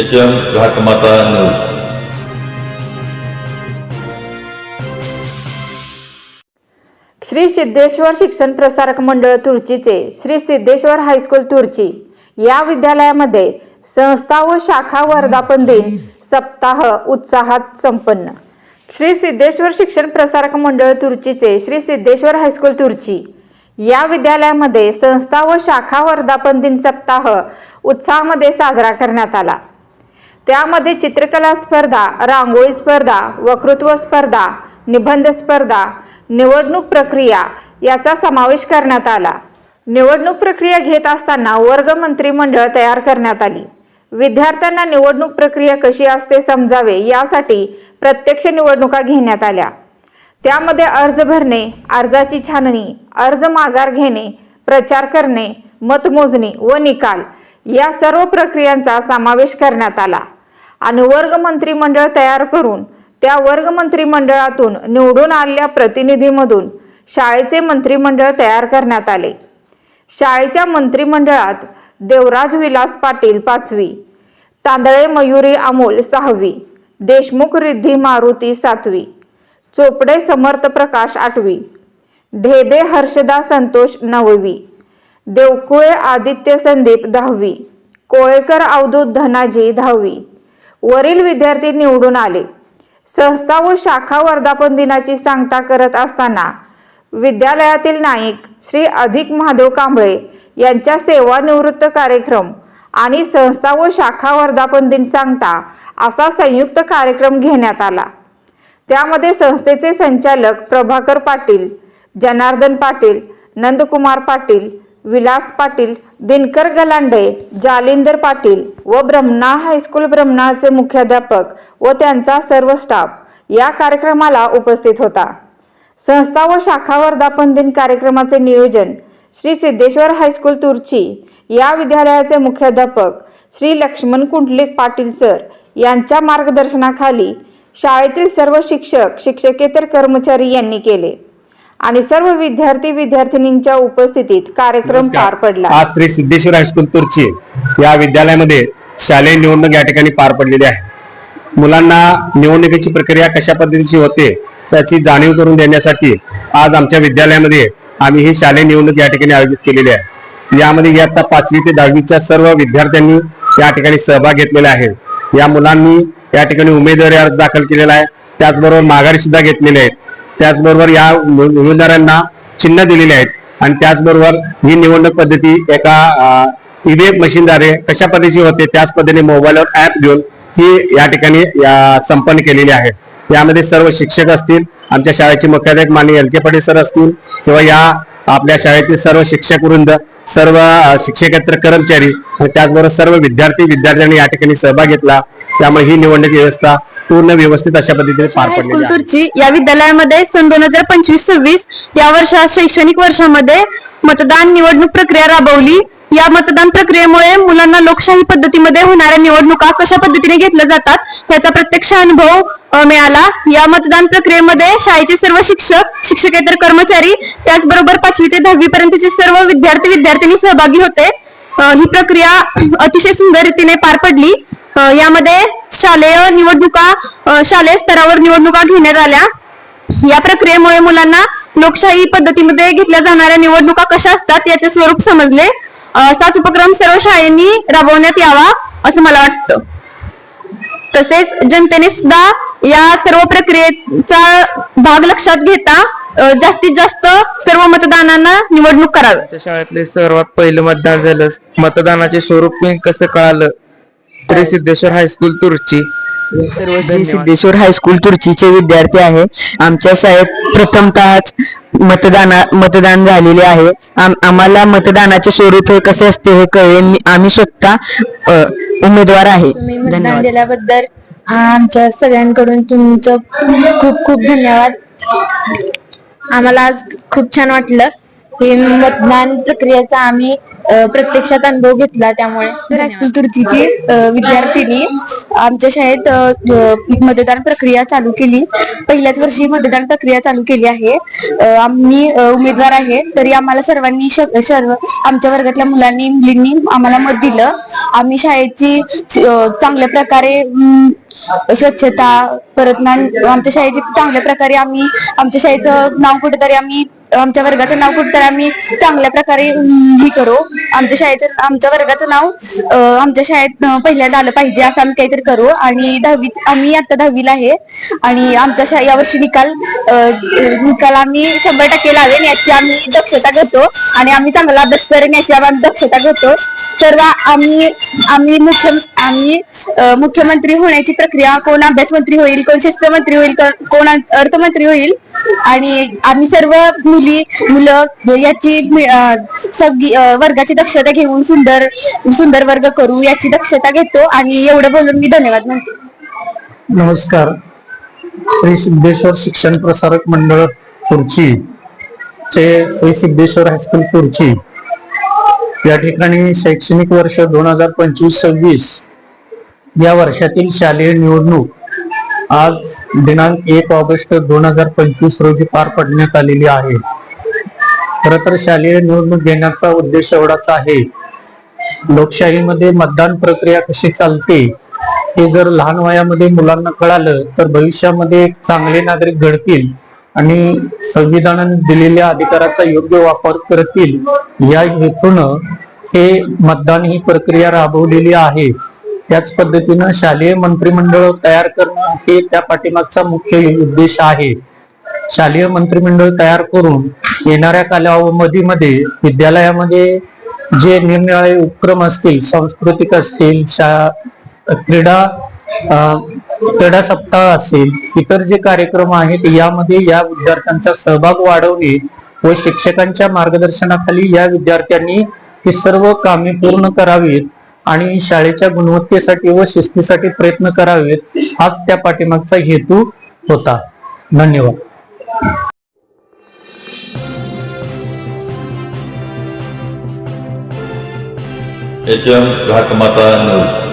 H M Ghatmata news Shri Siddheshwar Shikshan Prasarak Mandal तुर्चीचे Shri Siddheshwar high school Turchi या विद्यालयामध्ये संस्था व शाखा वर्धापन दिन सप्ताह उत्साहात संपन्न. श्री सिद्धेश्वर शिक्षण प्रसारक मंडळ तुर्चीचे श्री सिद्धेश्वर हायस्कूल तुर्ची या विद्यालयामध्ये संस्था व शाखा वर्धापन दिन सप्ताह उत्साहामध्ये साजरा करण्यात आला. त्यामध्ये चित्रकला स्पर्धा रांगोळी स्पर्धा वक्तृत्व स्पर्धा निबंध स्पर्धा निवडणूक प्रक्रिया याचा समावेश करण्यात आला. निवडणूक प्रक्रिया घेत असताना वर्ग मंत्रिमंडळ तयार करण्यात आली. विद्यार्थ्यांना निवडणूक प्रक्रिया कशी असते समजावे यासाठी प्रत्यक्ष निवडणुका घेण्यात आल्या. त्यामध्ये अर्ज भरणे अर्जाची छाननी अर्ज माघार घेणे प्रचार करणे मतमोजणी व निकाल या सर्व प्रक्रियांचा समावेश करण्यात आला. आणि वर्ग मंत्रिमंडळ तयार करून त्या वर्ग मंत्रिमंडळातून निवडून आलेल्या प्रतिनिधीमधून शाळेचे मंत्रिमंडळ तयार करण्यात आले. शाळेच्या मंत्रिमंडळात देवराज विलास पाटील पाचवी तांदळे मयुरी अमोल सहावी देशमुख रिद्धी मारुती सातवी चोपडे समर्थ प्रकाश आठवी ढेबे हर्षदा संतोष नववी देवकुळे आदित्य संदीप दहावी कोळेकर अवधूत धनाजी दहावी. वरील विद्यार्थी निवडून आले. संस्था व शाखा वर्धापन दिनाची सांगता करत असताना विद्यालयातील नाईक श्री अधिक महादेव कांबळे यांच्या सेवानिवृत्त कार्यक्रम आणि संस्था व शाखा वर्धापन दिन सांगता असा संयुक्त कार्यक्रम घेण्यात आला. त्यामध्ये संस्थेचे संचालक प्रभाकर पाटील जनार्दन पाटील नंदकुमार पाटील विलास पाटील दिनकर गलांडे जालिंदर पाटील व ब्रह्मणा हायस्कूल ब्रह्मणाचे मुख्याध्यापक व त्यांचा सर्व स्टाफ या कार्यक्रमाला उपस्थित होता. संस्था व शाखा वर्धापन दिन कार्यक्रमाचे नियोजन श्री सिद्धेश्वर हायस्कूल तुर्ची या विद्यालयाचे मुख्याध्यापक श्री लक्ष्मण कुंडलिक पाटील सर यांच्या मार्गदर्शनाखाली शाळेतील सर्व शिक्षक शिक्षकेतर कर्मचारी यांनी केले. आणि सर्व विद्यार्थी विद्यार्थिनींच्या उपस्थितीत कार्यक्रम पार पडला. आज श्री सिद्धेश्वर हायस्कूल तुर्ची या विद्यालयामध्ये शालेय निवडणूक या ठिकाणी पार पडलेली आहे. मुलांना निवडणुकीची प्रक्रिया कशा पद्धतीची होते त्याची जाणीव करून देण्यासाठी आज आमच्या विद्यालयामध्ये आम्ही ही शालेय निवडणूक या ठिकाणी आयोजित केलेली आहे. यामध्ये इयत्ता पाचवी ते दहावीच्या सर्व विद्यार्थ्यांनी या ठिकाणी सहभाग घेतलेला आहे. या मुलांनी या ठिकाणी उमेदवारी अर्ज दाखल केलेला आहे. त्याचबरोबर माघारी सुद्धा घेतलेले आहेत. त्याचबरोबर या उमेदवारांना चिन्ह दिलेली आहेत. आणि त्याचबरोबर ही निवडणूक पद्धती एका ईव्हीएम मशीनद्वारे कशा पद्धतीची होते त्याच पद्धतीने मोबाईलवर ऍप घेऊन ही या ठिकाणी या संपन्न केलेली आहे. यामध्ये सर्व शिक्षक असतील आमच्या शाळेचे मुख्याध्यापक माननीय एल के पाटील सर असतील किंवा या आपल्या शाळेतील सर्व शिक्षक वृंद सर्व शिक्षकेतर कर्मचारी आणि त्याचबरोबर सर्व विद्यार्थी विद्यार्थ्यांनी या ठिकाणी सहभाग घेतला. त्यामुळे ही निवडणूक व्यवस्था पूर्ण व्यवस्थित अशा पद्धतीने पार तुर्ची या विद्यालयामध्ये सन दोन हजार पंचवीस सव्वीस या वर्षात शैक्षणिक वर्षामध्ये मतदान निवडणूक प्रक्रिया राबवली. या मतदान प्रक्रियेमुळे मुलांना लोकशाही पद्धतीमध्ये होणाऱ्या निवडणुका कशा पद्धतीने घेतल्या जातात याचा प्रत्यक्ष अनुभव मिळाला. या मतदान प्रक्रियेमध्ये शाळेचे सर्व शिक्षक शिक्षकेतर कर्मचारी त्याचबरोबर पाचवी ते दहावी पर्यंतचे सर्व विद्यार्थी विद्यार्थिनी सहभागी होते. ही प्रक्रिया अतिशय सुंदर रीतीने पार पडली. यामध्ये शालेय निवडणुका शालेय स्तरावर निवडणुका घेण्यात आल्या. या प्रक्रियेमुळे मुलांना लोकशाही पद्धतीमध्ये घेतल्या जाणाऱ्या निवडणुका कशा असतात याचे स्वरूप समजले. असाच उपक्रम सर्व शाळेंनी राबवण्यात यावा असं मला वाटतं. तसेच जनतेने सुद्धा या सर्व प्रक्रियेचा भाग लक्षात घेता जास्तीत जास्त सर्व मतदानांना निवडणूक करावी. शाळेतले सर्वात पहिलं मतदान झालं. मतदानाचे स्वरूप मी कसं कळालं? Shri Siddheshwar high school Turchi. सर्व श्री सिद्धेश्वर हायस्कूल तुर्चीचे विद्यार्थी आहे. आमच्या शाळेत प्रथमतःच मतदाना मतदान झालेले आहे. आम- आम्हाला मतदानाचे स्वरूप हे कसे असते हे कळे मी- आम्ही स्वतः उमेदवार आहे. धन्यवाद. दिल्याबद्दल आमच्या सगळ्यांकडून तुमचं खूप खूप धन्यवाद. आम्हाला आज खूप छान वाटलं. ही मतदान प्रक्रियेचा आम्ही प्रत्यक्षात अनुभव घेतला त्यामुळे. हायस्कूल तुर्तीची अ, विद्यार्थिनी आमच्या शाळेत मतदान प्रक्रिया चालू केली. पहिल्याच वर्षी मतदान प्रक्रिया चालू केली आहे. आम्ही उमेदवार आहे. तरी आम्हाला सर्वांनी सर्व आमच्या वर्गातल्या मुलांनी मुलींनी आम्हाला मत दिलं. आम्ही शाळेची चांगल्या प्रकारे स्वच्छता परत आमच्या शाळेची चांगल्या प्रकारे आम्ही आमच्या शाळेचं नाव कुठेतरी आम्ही आमच्या वर्गाचं नाव कुठेतरी आम्ही चांगल्या प्रकारे हे करू. आमच्या शाळेचं आमच्या वर्गाचं नाव अं, आमच्या शाळेत अं, पहिल्यांदा आलं पाहिजे असं आम्ही काहीतरी करू. आणि दहावीत आम्ही आता दहावीला आहे. आणि आमच्या शा यावर्षी निकाल अं, निकाल आम्ही शंभर टक्के लावेन याची आम्ही दक्षता घेतो. आणि आम्ही चांगला अभ्यास करेन याची आम्ही दक्षता घेतो. सर्व आम्ही आम्ही मुख्य आम्ही मुख्यमंत्री होण्याची प्रक्रिया कोण अभ्यास मंत्री होईल कोण शिस्तमंत्री होईल कोण- अर्थमंत्री होईल आणि आम्ही सर्व मुली मुलं याची सगळी वर्गाची दक्षता घेऊन सुंदर सुंदर वर्ग करू याची दक्षता घेतो आणि एवढं बोलून मी धन्यवाद म्हणते. नमस्कार. श्री सिद्धेश्वर शिक्षण प्रसारक मंडळ खुर्ची चे श्री सिद्धेश्वर हायस्कूल खुर्ची. या ठिकाणी शैक्षणिक वर्ष दोन हजार पंचवीस सव्वीस या वर्षातील शालेय निवडणूक आज दिनांक एक ऑगस्ट दोन हजार पंचवीस रोजी पार पडण्यात आलेली आहे. खर तर शालेय निवडणूक घेण्याचा उद्देश एवढाच आहे. लोकशाहीमध्ये मतदान प्रक्रिया कशी चालते हे जर लहान वयामध्ये मुलांना कळालं तर भविष्यामध्ये एक चांगले नागरिक घडतील आणि संविधानाने दिलेल्या अधिकाराचा योग्य वापर करतील या हेतून हे मतदान ही प्रक्रिया राबवलेली आहे. त्याच पद्धतीनं शालेय मंत्रिमंडळ तयार करणं हे त्या पाठीमागचा मुख्य उद्देश आहे. शालेय मंत्रिमंडळ तयार करून येणाऱ्या कालावधीमध्ये विद्यालयामध्ये जे निरनिराळे उपक्रम असतील सांस्कृतिक असतील शा क्रीडा अं, क्रीडा सप्ताह असेल इतर जे कार्यक्रम आहेत यामध्ये या विद्यार्थ्यांचा सहभाग वाढवणे व शिक्षकांच्या मार्गदर्शनाखाली या विद्यार्थ्यांनी ही सर्व कामे पूर्ण करावीत. आणि शाळेच्या गुणवत्तेसाठी व शिस्तीसाठी प्रयत्न करावेत हाच त्या पाठीमागचा हेतू होता. धन्यवाद. एच एम घाटमाता नऊ